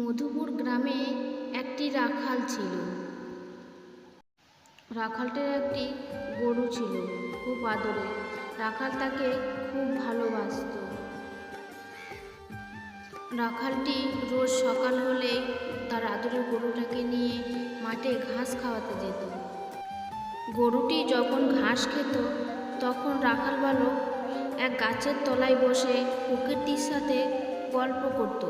মধুপুর গ্রামে একটি রাখাল ছিল। রাখালটির একটি গরু ছিল, খুব আদরে। রাখাল তাকে খুব ভালোবাসত। রাখালটি রোজ সকাল হলে তার আদরের গরুটাকে নিয়ে মাঠে ঘাস খাওয়াতে যেত। গরুটি যখন ঘাস খেত, তখন রাখাল বালক এক গাছের তলায় বসে প্রকৃতির সাথে গল্প করত।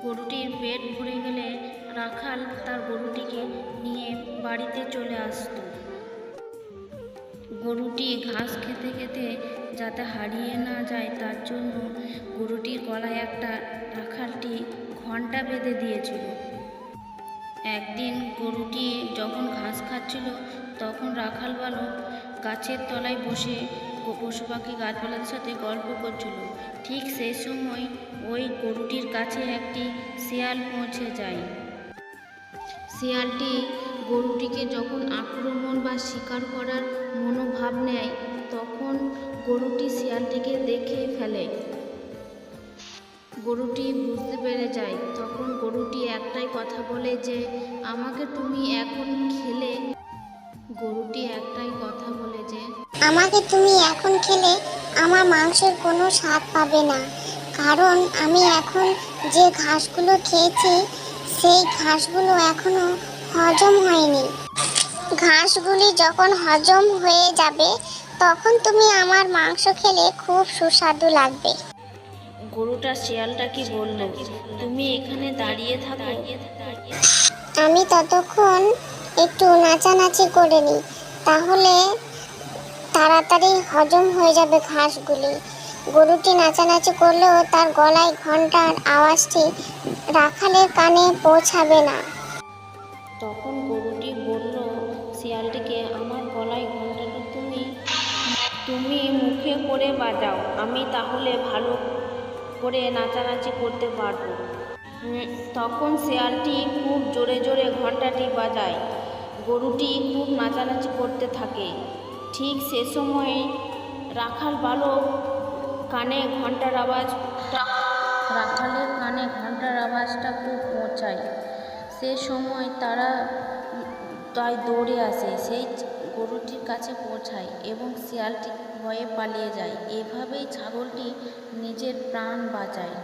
গরুটির পেট ভরে গেলে রাখাল তার গরুটিকে নিয়ে বাড়িতে চলে আসতো। গরুটি ঘাস খেতে খেতে যাতে হারিয়ে না যায় তার জন্য গরুটির গলায় একটা রাখালটি ঘণ্টা বেঁধে দিয়েছিল। একদিন গরুটি যখন ঘাস খাচ্ছিল, তখন রাখাল বালক গাছের তলায় বসে পশু পাখি গাছপালার সাথে গল্প করছিল। ঠিক সেই সময় ওই গরুটির কাছে একটি শিয়াল পৌঁছে যায়। শিয়ালটি গরুটিকে যখন আক্রমণ বা শিকার করার মনোভাব নেয়, তখন গরুটি শিয়ালটিকে দেখে ফেলে। গরুটি বুঝতে পেরে যায়। তখন গরুটি একটাই কথা বলে যে, আমাকে তুমি এখন খেলে। গরুটি একটাই কথা বলে যে আমাকে তুমি এখন খেলে আমার মাংসের কোনো স্বাদ পাবে না। কারণ আমি এখন যে ঘাসগুলো খেয়েছি সেই ঘাসগুলো এখনও হজম হয়নি। ঘাসগুলি যখন হজম হয়ে যাবে তখন তুমি আমার মাংস খেলে খুব সুস্বাদু লাগবে। গরুটা শিয়ালটা কি বলল? তুমি এখানে দাঁড়িয়ে থাকো। আমি ততক্ষণ একটু নাচানাচি করে নিই তাহলে তাড়াতাড়ি হজম হয়ে যাবে ঘাসগুলি। গরুটি নাচানাচি করলেও তার গলায় ঘণ্টার আওয়াজটি রাখালের কানে পৌঁছাবে না। তখন গরুটি বলল, শিয়ালটিকে আমার গলায় ঘন্টাটা তুমি তুমি মুখে করে বাজাও, আমি তাহলে ভালো করে নাচানাচি করতে পারব। তখন শিয়ালটি খুব জোরে জোরে ঘন্টাটি বাজায়। গরুটি খুব নাচানাচি করতে থাকে। ঠিক সে সময় রাখাল বালক কানে ঘণ্টার আওয়াজ রাখালের কানে ঘণ্টার আওয়াজটা খুব পৌঁছায়। সে সময় তারা তাই দৌড়ে আসে, সেই গরুটির কাছে পৌঁছায় এবং শিয়ালটি ভয়ে পালিয়ে যায়। এভাবেই ছাগলটি নিজের প্রাণ বাঁচায়।